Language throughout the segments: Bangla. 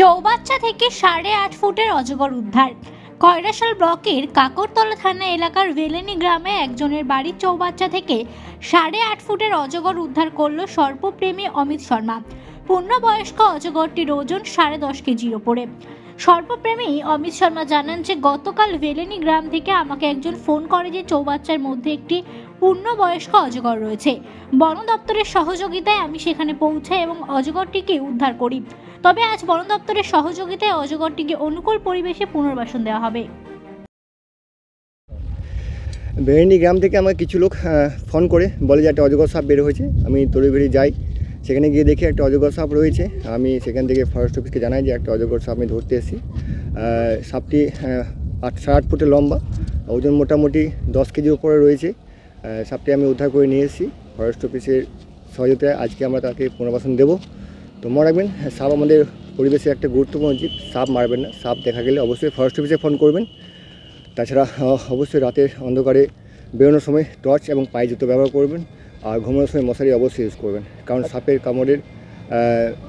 চৌবাচ্চা থেকে সাড়ে আট ফুটের অজগর উদ্ধার। কয়রাশাল ব্লকের কাকরতলা থানা এলাকার ভেলেনি গ্রামে একজনের বাড়ির চৌবাচ্চা থেকে সাড়ে আট ফুটের অজগর উদ্ধার করল সর্পপ্রেমী অমিত শর্মা। পূর্ণবয়স্ক অজগরটির ওজন সাড়ে দশ কেজির ওপরে। সর্পপ্রেমী অমিত শর্মা জানান যে, গতকাল ভেলেনি গ্রাম থেকে আমাকে একজন ফোন করে যে, চৌবাচ্চার মধ্যে একটি পূর্ণবয়স্ক অজগর রয়েছে। বন দপ্তরের সহযোগিতায় আমি সেখানে পৌঁছাই এবং অজগরটিকে উদ্ধার করি। তবে আজ বন দপ্তরের সহযোগিতায় অজগরটিকে অনুকূল পরিবেশে পুনর্বাসন দেওয়া হবে। বেরেন্ডি গ্রাম থেকে আমাকে কিছু লোক ফোন করে বলে যে একটা অজগর সাপ বের হয়েছে। আমি তড়িঘড়ি যাই। সেখানে গিয়ে দেখি একটা অজগর সাপ রয়েছে। আমি সেখান থেকে ফরেস্ট অফিসকে জানাই যে একটা অজগর সাপ আমি ধরতে এসেছি। সাপটি আট সাড়ে আট ফুটের লম্বা, ওজন মোটামুটি দশ কেজির উপরে রয়েছে। সাপটি আমি উদ্ধার করে নিয়ে এসেছি। ফরেস্ট অফিসের সহযোগিতায় আজকে আমরা তাকে পুনর্বাসন দেবো। তো মনে রাখবেন সাপ আমাদের পরিবেশের একটা গুরুত্বপূর্ণ জীব। সাপ মারবেন না। সাপ দেখা গেলে অবশ্যই ফরেস্ট অফিসে ফোন করবেন। তাছাড়া অবশ্যই রাতের অন্ধকারে বেরোনোর সময় টর্চ এবং পায়ে জুতো ব্যবহার করবেন। আর ঘুমানোর সময় মশারি অবশ্যই ইউজ করবেন। কারণ সাপের কামড়ের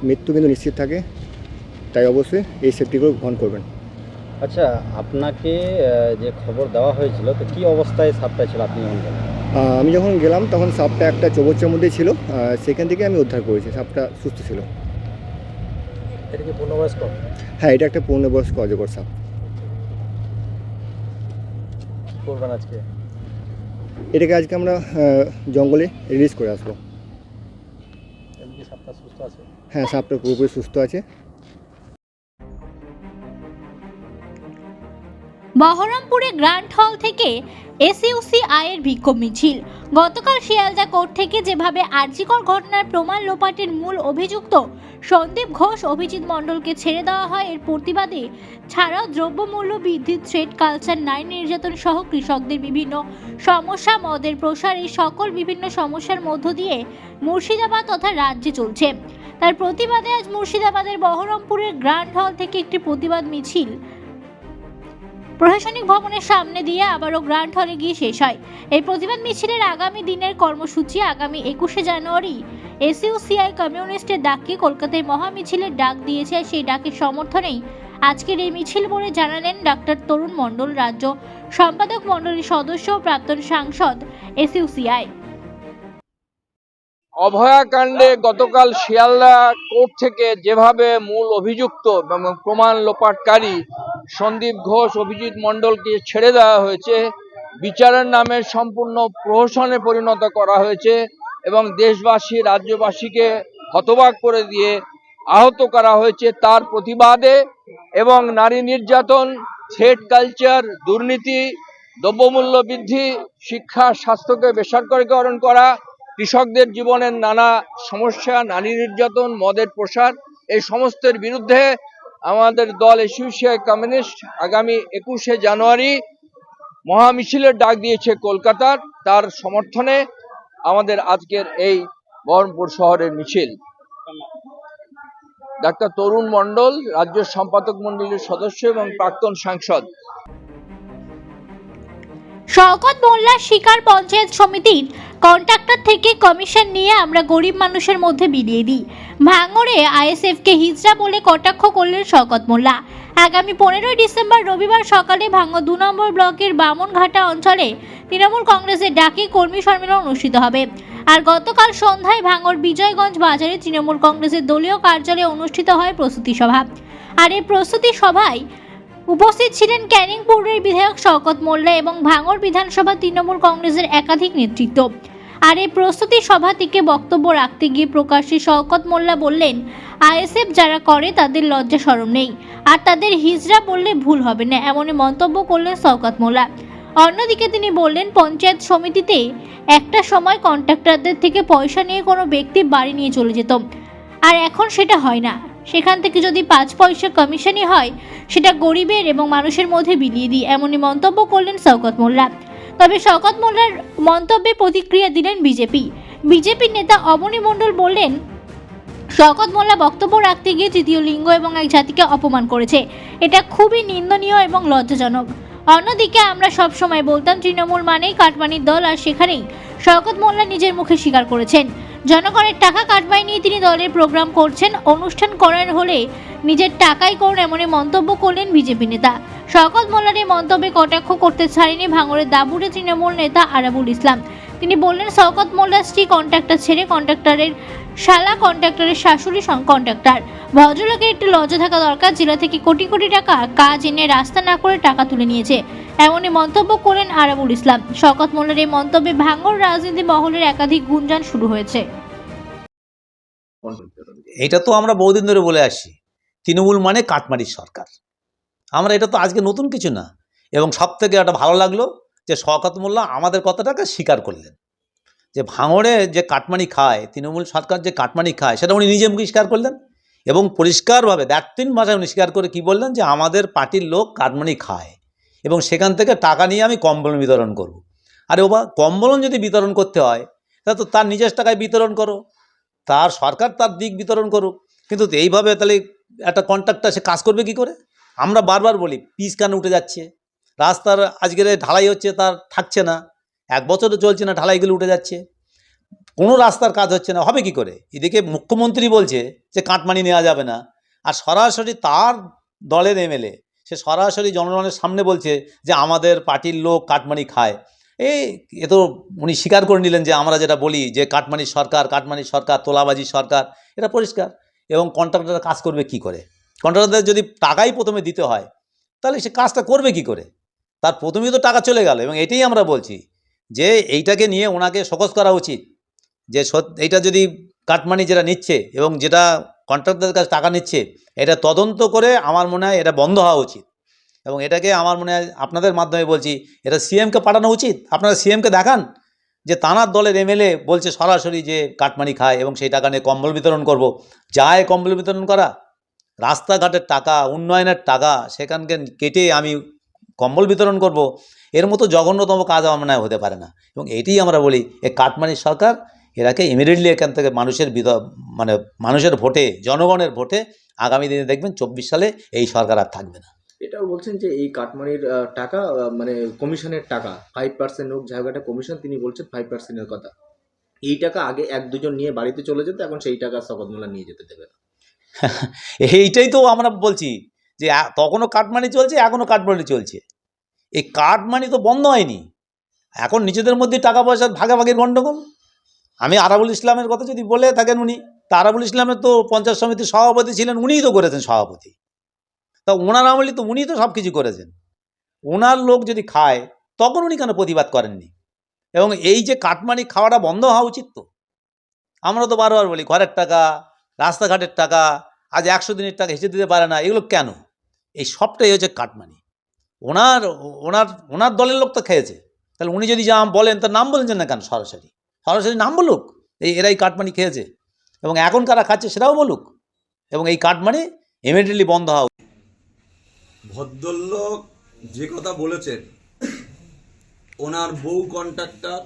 মৃত্যু কিন্তু নিশ্চিত থাকে। তাই অবশ্যই এই সেফটিগুলো গ্রহণ করবেন। আচ্ছা আপনাকে যে খবর দেওয়া হয়েছিল তো কি অবস্থায় সাপটা ছিল আপনি আমি যখন গেলাম তখন সাপটা একটা চৌবচ্চার মধ্যে ছিল সেখান থেকে আমি উদ্ধার করেছি সাপটা সুস্থ ছিল। হ্যাঁ এটা একটা পূর্ণবয়স্ক অজগর সাপ। করবেন আজকে? এটাকে আজকে আমরা জঙ্গলে রিলিজ করে আসব। হ্যাঁ সাপটা পুরোপুরি সুস্থ আছে। বহরমপুরে গ্র্যান্ড হল থেকে এসইউসি আয়ের বিক্ষোভ মিছিল। গতকাল শিয়ালদা কোর্ট থেকে যেভাবে আর্জিকর ঘটনার প্রমাণ লোপাটের মূল অভিযুক্ত সন্দীপ ঘোষ, অভিজিৎ মণ্ডলকে ছেড়ে দেওয়া হয়, এর প্রতিবাদে ছাড়াও দ্রব্যমূল্য বৃদ্ধি থ্রেড কালচার নারী নির্যাতন সহ কৃষকদের বিভিন্ন সমস্যা, মদের প্রসার, এই সকল বিভিন্ন সমস্যার মধ্য দিয়ে মুর্শিদাবাদ তথা রাজ্যে চলছে। তার প্রতিবাদে আজ মুর্শিদাবাদের বহরমপুরের গ্র্যান্ড হল থেকে একটি প্রতিবাদ মিছিল প্রশাসনিক ভবনের সামনে দিয়ে আবারও গ্র্যান্ড হলে গিয়ে শেষ হয়। এই প্রতিবাদ মিছিলের আগামী দিনের কর্মসূচি আগামী একুশে জানুয়ারি। এসইউসিআই কমিউনিস্টের ডাককে কলকাতায় মহামিছিলের ডাক দিয়েছে সেই ডাকের সমর্থনেই আজকের এই মিছিল বলে জানালেন ডাক্তার তরুণ মণ্ডল রাজ্য সম্পাদক মণ্ডলীর সদস্য ও প্রাক্তন সাংসদ এসইউসিআই। অভয়াকাণ্ডে গতকাল শিয়ালদা কোর্ট থেকে যেভাবে মূল অভিযুক্ত প্রমাণ লোপাটকারী সন্দীপ ঘোষ, অভিজিৎ মণ্ডলকে ছেড়ে দেওয়া হয়েছে, বিচারের নামে সম্পূর্ণ প্রহসনে পরিণত করা হয়েছে এবং দেশবাসী, রাজ্যবাসীকে হতবাক করে দিয়ে আহত করা হয়েছে তার প্রতিবাদে এবং নারী নির্যাতন, থ্রেড কালচার, দুর্নীতি, দ্রব্যমূল্য বৃদ্ধি, শিক্ষা, স্বাস্থ্যকে বেসরকারীকরণ করা কৃষকদের জীবনের নানা সমস্যা, নারী নির্যাতন, মদের প্রসার, এই সমস্তের বিরুদ্ধে আমাদের দল এসিউসিআই কমিউনিস্ট আগামী একুশে জানুয়ারি মহামিছিলের ডাক দিয়েছে কলকাতার। তার সমর্থনে আমাদের আজকের এই বহরমপুর শহরের মিছিল। ডাক্তার তরুণ মণ্ডল, রাজ্য সম্পাদক মণ্ডলীর সদস্য এবং প্রাক্তন সাংসদ। শওকত মোল্লা শিকার পঞ্চায়েত সমিতির কন্ট্রাক্টর থেকে কমিশন নিয়ে আমরা গরিব মানুষের মধ্যে বিলিয়ে দিই। ভাঙড়ে আইএসএফকে হিজড়া বলে কটাক্ষ করলেন শওকত মোল্লা। আগামী পনেরোই ডিসেম্বর রবিবার সকালে ভাঙড় দু নম্বর ব্লকের বামনঘাটা অঞ্চলে তৃণমূল কংগ্রেসের ডাকে কর্মী সম্মেলন অনুষ্ঠিত হবে। আর গতকাল সন্ধ্যায় ভাঙড় বিজয়গঞ্জ বাজারে তৃণমূল কংগ্রেসের দলীয় কার্যালয়ে অনুষ্ঠিত হয় প্রস্তুতি সভা। আর এই প্রস্তুতি সভায় উপস্থিত ছিলেন ক্যানিং পৌরের বিধায়ক শওকত মোল্লা এবং ভাঙড় বিধানসভা তৃণমূল কংগ্রেসের একাধিক নেতৃত্ব। আর এই প্রস্তুতি সভা থেকে বক্তব্য রাখতে গিয়ে প্রকাশ্যে শওকত মোল্লা বললেন, আইএসএফ যারা করে তাদের লজ্জা সরম নেই। আর তাদের হিজড়া বললে ভুল হবে না, এমনই মন্তব্য করলেন শওকত মোল্লা। অন্যদিকে তিনি বললেন, পঞ্চায়েত সমিতিতে একটা সময় কন্ট্রাক্টরদের থেকে পয়সা নিয়ে কোনো ব্যক্তি বাড়ি নিয়ে চলে যেত। আর এখন সেটা হয় না। সেখান থেকে যদি পাঁচ পয়সা কমিশনই হয়, সেটা গরিবের এবং মানুষের মধ্যে বিলিয়ে দিই, এমনই মন্তব্য করলেন শওকত মোল্লা। তবে শওকত মোল্লার মন্তব্যে প্রতিক্রিয়া দিলেন বিজেপি। বিজেপির নেতা অবনী মণ্ডল বললেন, শওকত মোল্লা বক্তব্য রাখতে গিয়ে তৃতীয় লিঙ্গ এবং এক জাতিকে অপমান করেছে। এটা খুবই নিন্দনীয় এবং লজ্জাজনক। অন্যদিকে আমরা সব সময় বলতাম, তৃণমূল মানেই কাটমানির দল, আর সেখানেই শওকত মোল্লা নিজের মুখে স্বীকার করেছেন। জনগণের টাকা কাটবাই নিয়ে তিনি দলের প্রোগ্রাম করছেন। অনুষ্ঠান করার হলে নিজের টাকাই করুন এমন মন্তব্য করলেন বিজেপি নেতা। শওকত মোল্লার এই মন্তব্যে কটাক্ষ করতে ছাড়েনি ভাঙড়ের দাবুড়ে তৃণমূল নেতা আরাবুল ইসলাম। তিনি বললেন, শওকত মোল্লার স্ত্রী কন্ট্রাক্টর ছেড়ে কন্ট্রাক্টরের শালা, কন্ট্রাক্টরের শাশুড়ি কন্ট্রাক্টর। ভদ্রলোকের একটু লজ্জা থাকা দরকার, জেলা থেকে কোটি কোটি টাকা কাজ এনে রাস্তা না করে টাকা তুলে নিয়েছে। এমনই মন্তব্য করেন আরাবুল ইসলাম। শওকত মোল্লার এই মন্তব্যে ভাঙড় রাজনীতি মহলের একাধিক গুঞ্জন শুরু হয়েছে। এটা তো আমরা বহুদিন ধরে বলে আসছি তৃণমূল মানে কাটমারির সরকার। আমরা এটা তো আজকে নতুন কিছু না, এবং সব থেকে একটা ভালো লাগল যে শওকত মোল্লা আমাদের কথাটাকে স্বীকার করলেন। যে ভাঙড়ে যে কাটমানি খায়, তৃণমূল সরকার যে কাটমানি খায়, সেটা উনি নিজে মুখে স্বীকার করলেন এবং পরিষ্কারভাবে দেড় তিন ভাষায় উনি স্বীকার করে কি বললেন যে আমাদের পার্টির লোক কাটমানি খায় এবং সেখান থেকে টাকা নিয়ে আমি কম্বল বিতরণ করব। আরে ওবা কম্বলন যদি বিতরণ করতে হয় তাহলে তো তার নিজের টাকায় বিতরণ করো। তার সরকার তার দিক বিতরণ করুক। কিন্তু এইভাবে তাহলে একটা কন্ট্রাক্টর সে কাজ করবে কি করে? আমরা বারবার বলি, পিস কেন উঠে যাচ্ছে? রাস্তার আজকের ঢালাই হচ্ছে তার থাকছে না। এক বছরও চলছে না ঢালাইগুলো উঠে যাচ্ছে। কোনো রাস্তার কাজ হচ্ছে না। হবে কি করে? এদিকে মুখ্যমন্ত্রী বলছে যে কাটমানি নেওয়া যাবে না। আর সরাসরি তার দলের এমএলএ, সে সরাসরি জনগণের সামনে বলছে যে আমাদের পার্টির লোক কাটমানি খায়। এই এ তো উনি স্বীকার করে নিলেন যে আমরা যেটা বলি যে কাটমানির সরকার কাটমানির সরকার, তোলাবাজি সরকার, এটা পরিষ্কার। এবং কন্ট্রাক্টর কাজ করবে কি করে? কন্ট্রাক্টরদের যদি টাকাই প্রথমে দিতে হয়, তাহলে সে কাজটা করবে কি করে? তার প্রথমেই তো টাকা চলে গেল এবং এটাই আমরা বলছি যে এইটাকে নিয়ে ওনাকে সকস করা উচিত যে এইটা যদি কাটমানি যেটা নিচ্ছে এবং যেটা কন্ট্রাক্টরদের কাছে টাকা নিচ্ছে, এটা তদন্ত করে আমার মনে হয় এটা বন্ধ হওয়া উচিত। এবং এটাকে আমার মনে হয় আপনাদের মাধ্যমে বলছি, এটা সিএমকে পাঠানো উচিত? আপনারা সিএমকে দেখান যে তানার দলের এমএলএ বলছে সরাসরি যে কাটমানি খায় এবং সেই টাকা নিয়ে কম্বল বিতরণ করব। যায় কম্বল বিতরণ করা। রাস্তাঘাটের টাকা, উন্নয়নের টাকা সেখানকে কেটে আমি কম্বল বিতরণ করব এর মতো জঘন্যতম কাজ আমার মনে হয় হতে পারে না। এবং এটাই আমরা বলি এই কাটমানির সরকার এরাকে ইমিডিয়েটলি এখান থেকে মানুষের বিদ মানে মানুষের ভোটে জনগণের ভোটে আগামী দিনে দেখবেন চব্বিশ সালে এই সরকার আর থাকবে না। এটাও বলছেন যে এই কাটমানির টাকা মানে কমিশনের টাকা ফাইভ পার্সেন্ট হোক জায়গাটা কমিশন তিনি বলছেন ফাইভ পার্সেন্টের কথা। এই টাকা আগে এক দুজন নিয়ে বাড়িতে চলে যেত এখন সেই টাকা শপথমোলা নিয়ে যেতে দেবে না। এইটাই তো আমরা বলছি। যে তখনও কাটমানি চলছে, এখনও কাটমানি চলছে। এই কাটমানি তো বন্ধ হয়নি। এখন নিজেদের মধ্যে টাকা পয়সার ভাগাভাগির গণ্ডগোল আমি আরাবুল ইসলামের কথা যদি বলে থাকেন উনি, তা আরাবুল ইসলামের তো পঞ্চায়েত সমিতির সভাপতি ছিলেন, উনিই তো করেছেন সভাপতি। তা ওনার আমলে তো উনিই তো সব কিছু করেছেন। ওনার লোক যদি খায়, তখন উনি কেন প্রতিবাদ করেননি? এবং এই যে কাটমানি খাওয়াটা বন্ধ হওয়া উচিত তো? আমরা তো বারবার বলি, ঘরের টাকা, রাস্তাঘাটের টাকা, আজ একশো দিনের টাকা হিসেবে দিতে পারে না, এগুলো কেন? এই সবটাই হচ্ছে কাটমানি। ওনার ওনার ওনার দলের লোক তো খেয়েছে। তাহলে উনি যদি যা বলেন, তার নাম বলছেন না কেন সরাসরি? সরাসরি নাম বলুক, এই এরাই কাটমানি খেয়েছে। এবং এখন কারা খাচ্ছে সেটাও বলুক। এবং এই কাটমানি ইমিডিয়েটলি বন্ধ হওয়া। ভদ্রলোক যে কথা বলেছেন, ওনার বউ কন্ট্রাক্টর,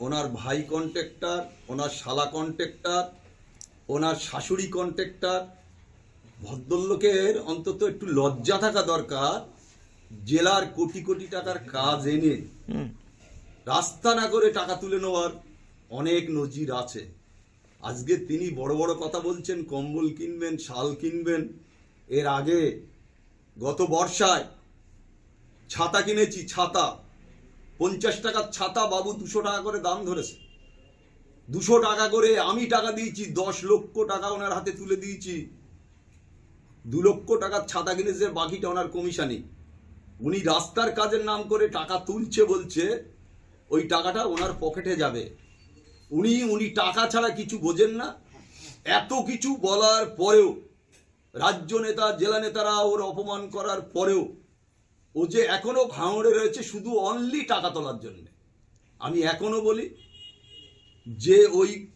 ওনার ভাই কন্ট্রাক্টর, ওনার শালা কন্ট্রাক্টর, ওনার শাশুড়ি কন্ট্রাক্টর ভদ্রলোকের অন্তত একটু লজ্জা থাকা দরকার। জেলার কোটি কোটি টাকার কাজ এনে রাস্তা না করে টাকা তুলে নেওয়ার অনেক নজির আছে। আজকে তিনি বড় বড় কথা বলছেন কম্বল কিনবেন শাল কিনবেন। এর আগে গত বর্ষায় ছাতা কিনেছি ছাতা। পঞ্চাশ টাকার ছাতা বাবু দুশো টাকা করে দাম ধরেছে। দুশো টাকা করে আমি টাকা দিয়েছি দশ লক্ষ টাকা ওনার হাতে তুলে দিয়েছি। দু লক্ষ টাকার ছাতা কিনেছে বাকিটা ওনার কমিশনে উনি রাস্তার কাজের নাম করে টাকা তুলছে বলছে, ওই টাকাটা ওনার পকেটে যাবে। উনি উনি টাকা ছাড়া কিছু বোঝেন না। এত কিছু বলার পরেও, রাজ্য নেতা, জেলা নেতারা ওর অপমান করার পরেও, ও যে এখনও ভাঙড়ে রয়েছে শুধু অনলি টাকা তোলার জন্য। আমি এখনও বলি, যে ওই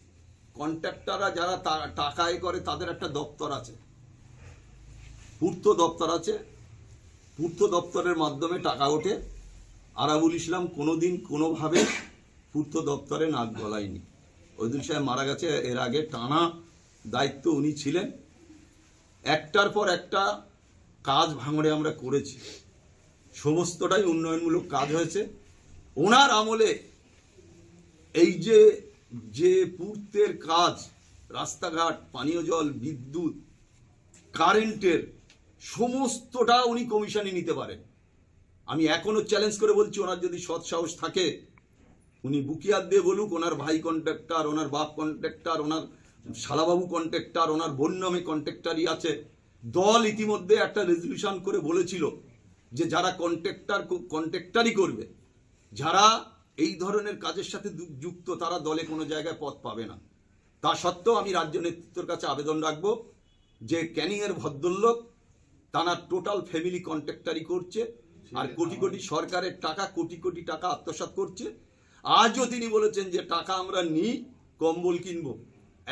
কন্ট্রাক্টররা যারা তা- টাকা করে তাদের একটা দপ্তর আছে। পূর্ত দপ্তর আছে। পূর্ত দপ্তরের মাধ্যমে টাকা ওঠে। আরাবুল ইসলাম কোনোদিন কোনোভাবে পূর্ত দপ্তরে নাক গলায়নি। ওইদুল সাহেব মারা গেছে, এর আগে টানা দায়িত্ব উনি ছিলেন। একটার পর একটা কাজ ভাঙড়ে আমরা করেছি। সমস্তটাই উন্নয়নমূলক কাজ হয়েছে। ওনার আমলে এই যে যে পূর্তের কাজ, রাস্তাঘাট, পানীয় জল, বিদ্যুৎ, কারেন্টের সমস্তটা উনি কমিশনে নিতে পারেন। আমি এখনও চ্যালেঞ্জ করে বলছি, ওনার যদি সৎ সাহস থাকে, উনি বুকিয়ার দিয়ে বলুক, ওনার ভাই কন্ট্রাক্টর ওনার বাপ কন্ট্রাক্টর ওনার শালাবাবু কন্ট্রাক্টর ওনার বোন নামে কন্ট্রাক্টারই আছে। দল ইতিমধ্যে একটা রেজলিউশন করে বলেছিল যে যারা কন্ট্রাক্টর কন্ট্রাক্টারই করবে, যারা এই ধরনের কাজের সাথে যুক্ত, তারা দলে কোনো জায়গায় পদ পাবে না। তা সত্ত্বেও আমি রাজ্য নেতৃত্বের কাছে আবেদন রাখব যে ক্যানিংয়ের ভদ্রলোক তারা টোটাল ফ্যামিলি কন্ট্রাক্টারি করছে আর কোটি কোটি সরকারের টাকা কোটি কোটি টাকা আত্মসাৎ করছে। আজও তিনি বলেছেন যে টাকা আমরা নিই কম্বল কিনবো।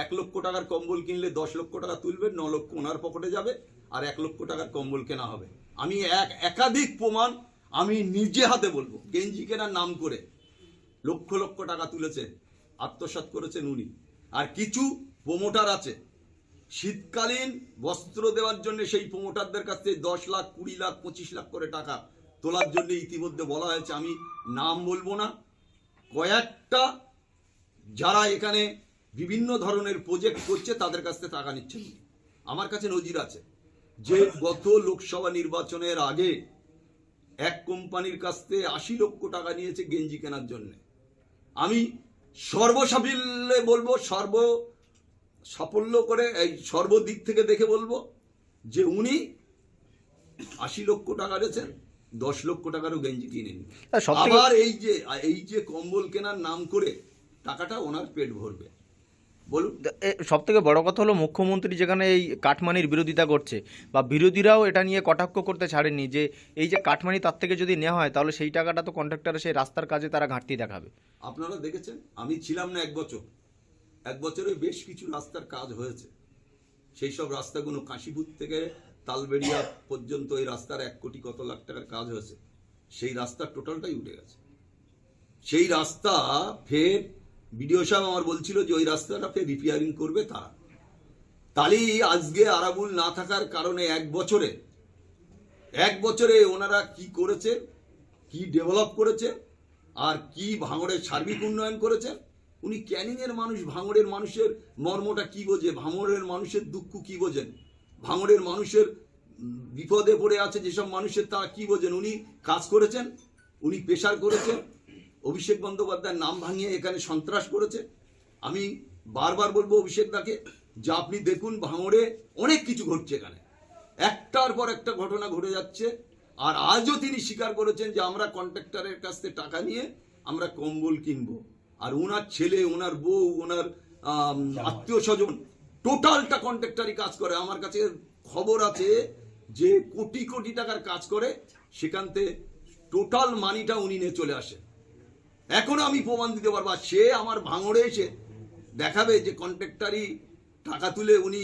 এক লক্ষ টাকার কম্বল কিনলে দশ লক্ষ টাকা তুলবে ন লক্ষ ওনার পকেটে যাবে আর এক লক্ষ টাকার কম্বল কেনা হবে। আমি এক একাধিক প্রমাণ আমি নিজে হাতে বলব গেঞ্জি কেনার নাম করে। লক্ষ লক্ষ টাকা তুলেছে আত্মসাৎ করেছেন উনি। আর কিছু প্রমোটার আছে শীতকালীন বস্ত্র দেওয়ার জন্য সেই প্রমোটারদের কাছ থেকে দশ লাখ, কুড়ি লাখ, পঁচিশ লাখ করে টাকা তোলার জন্য ইতিমধ্যে বলা হয়েছে। আমি নাম বলব না। কয়েকটা যারা এখানে বিভিন্ন ধরনের প্রজেক্ট করছে, তাদের কাছ থেকে টাকা নিচ্ছেন। আমার কাছে নজির আছে যে গত লোকসভা নির্বাচনের আগে এক কোম্পানির কাছ থেকে আশি লক্ষ টাকা নিয়েছে গেঞ্জি কেনার জন্য। আমি সর্বসাফল্যে বলব, সর্ব সাফল্য করে এই সর্বদিক থেকে দেখে বলব যে উনি আশি লক্ষ টাকা দিয়েছেন দশ লক্ষ টাকারও গেঞ্জি কিনেন আবার এই যে এই যে কম্বল কেনার নাম করে টাকাটা ওনার পেট ভরবে। বলুন। সব থেকে বড় কথা হলো মুখ্যমন্ত্রী যেখানে এই কাঠমানির বিরোধিতা করছে বা বিরোধীরাও এটা নিয়ে কটাক্ষ করতে ছাড়েনি যে এই যে কাঠমানি তার থেকে যদি নেওয়া হয় তাহলে সেই টাকাটা তো কন্ট্রাক্টর সেই রাস্তার কাজে তারা ঘাটতি দেখাবে। আপনারা দেখেছেন আমি ছিলাম না এক বছর। এক বছরে বেশ কিছু রাস্তার কাজ হয়েছে। সেই সব রাস্তাগুলো কাশীপুর থেকে তালবেড়িয়া পর্যন্ত এই রাস্তার এক কোটি কত লাখ টাকার কাজ হয়েছে, সেই রাস্তার টোটালটাই উঠে গেছে। সেই রাস্তা ফের বিডিও সাহেব আমার বলছিল যে ওই রাস্তাটা ফের রিপেয়ারিং করবে তারা। তাহলে আজকে আরাবুল না থাকার কারণে এক বছরে এক বছরে ওনারা কি করেছে, কি ডেভেলপ করেছে, আর কি ভাঙড়ের সার্বিক উন্নয়ন করেছেন উনি ক্যানিংয়ের মানুষ, ভাঙড়ের মানুষের মর্মটা কি বোঝে? ভাঙড়ের মানুষের দুঃখ কি বোঝেন? ভাঙড়ের মানুষের বিপদে পড়ে আছে যেসব মানুষের, তারা কি বোঝেন? উনি কাজ করেছেন, উনি পেশার করেছেন, অভিষেক বন্দ্যোপাধ্যায়ের নাম ভাঙিয়ে এখানে সন্ত্রাস করেছে। আমি বারবার বলব অভিষেক দাকে, যে আপনি দেখুন, ভাঙড়ে অনেক কিছু ঘটছে এখানে। একটার পর একটা ঘটনা ঘটে যাচ্ছে, আর আজও তিনি স্বীকার করেছেন যে আমরা কন্ট্রাক্টরের কাছ থেকে টাকা নিয়ে আমরা কম্বল কিনবো। আর ওনার ছেলে ওনার বউ ওনার আত্মীয় স্বজন টোটালটা কন্ট্রাক্টারই কাজ করে। আমার কাছে খবর আছে যে কোটি কোটি টাকার কাজ করে সেখান থেকে টোটাল মানিটা উনি নিয়ে চলে আসে। এখনও আমি প্রমাণ দিতে পারব। সে আমার ভাঙড়ে এসে দেখাবে যে কন্ট্রাক্টারই টাকা তুলে উনি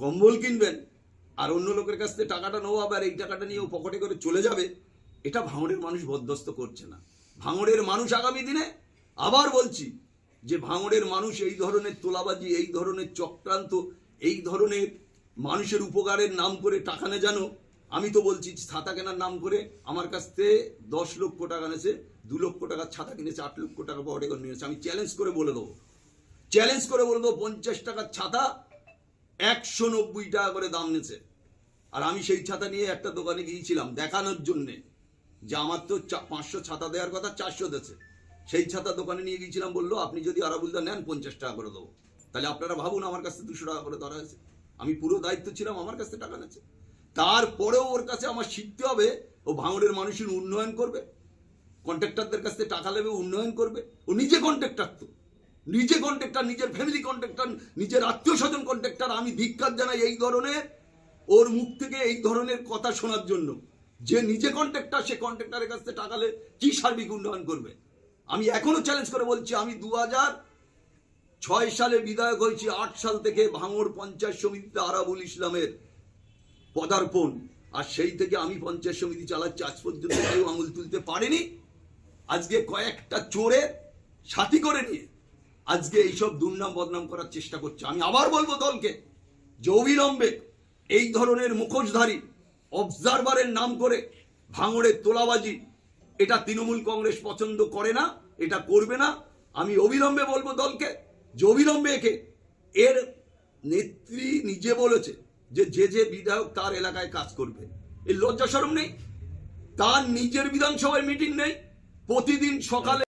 কম্বল কিনবেন আর অন্য লোকের কাছ থেকে টাকাটা নেওয়া আর এই টাকাটা নিয়েও পকেটে করে চলে যাবে। এটা ভাঙড়ের মানুষ বরদস্ত করছে না। ভাঙড়ের মানুষ আগামী দিনে আবার বলছি যে ভাঙড়ের মানুষ এই ধরনের তোলাবাজি, এই ধরনের চক্রান্ত, এই ধরনের মানুষের উপকারের নাম করে টাকা নে জানো? আমি তো বলছি ছাতা কেনার নাম করে আমার কাছ থেকে দশ লক্ষ টাকা নেছে, দু লক্ষ টাকার ছাতা কিনেছে, আট লক্ষ টাকা পকেটে করে নিয়েছে আমি চ্যালেঞ্জ করে বলে দেবো। চ্যালেঞ্জ করে বলে দেবো, পঞ্চাশ টাকার ছাতা একশো নব্বই টাকা করে দাম নিয়েছে আর আমি সেই ছাতা নিয়ে একটা দোকানে গিয়েছিলাম দেখানোর জন্যে। যে আমার তো পাঁচশো ছাতা দেওয়ার কথা, চারশো দিয়েছে সেই ছাতা দোকানে নিয়ে গিয়েছিলাম, বলল, আপনি যদি আরাবুলদা নেন, পঞ্চাশ টাকা করে দেবো। তাহলে আপনারা ভাবুন আমার কাছ দুশো টাকা করে ধরা হয়েছে। আমি পুরো দায়িত্ব ছিলাম, আমার কাছে টাকা নিয়েছে তারপরেও ওর কাছে আমার শিখতে হবে, ও ভাঙড়ের মানুষের উন্নয়ন করবে। কন্ট্রাক্টরদের কাছ থেকে টাকা নেবে, উন্নয়ন করবে। ও নিজে কন্ট্রাক্টর তো। নিজে কন্ট্রাক্টর, নিজের ফ্যামিলি কন্ট্রাক্টর, নিজের আত্মীয় স্বজন কন্ট্রাক্টর, আমি ধিক্কার জানাই এই ধরনের। ওর মুখ থেকে এই ধরনের কথা শোনার জন্য যে নিজে কন্ট্রাক্টর, সে কন্ট্রাক্টরের কাছ থেকে টাকা লে কি সার্বিক উন্নয়ন করবে? আমি এখনও চ্যালেঞ্জ করে বলছি, আমি দু ছয় সালে বিধায়ক হয়েছি, আট সাল থেকে ভাঙড় পঞ্চায়েত সমিতিতে আরাবুল ইসলামের পদার্পণ। আর সেই থেকে আমি পঞ্চায়েত সমিতি চালাচ্ছি, আজ পর্যন্ত কেউ আঙুল তুলতে পারেনি। আজকে কয়েকটা চোরে সাথী করে নিয়ে আজকে এইসব দুর্নাম বদনাম করার চেষ্টা করছে। আমি আবার বলব দলকে যে অবিলম্বে এই ধরনের মুখোশধারী অবজারভারের নাম করে ভাঙড়ের তোলাবাজি এটা তৃণমূল কংগ্রেস পছন্দ করে না, এটা করবে না। আমি অবিলম্বে বলব দলকে যে অবিলম্বে একে, এর নেত্রী নিজে বলেছে যে যে যে বিধায়ক তার এলাকায় কাজ করবে। এর লজ্জা সরম নেই। তার নিজের বিধানসভায় মিটিং নেই। প্রতিদিন সকালে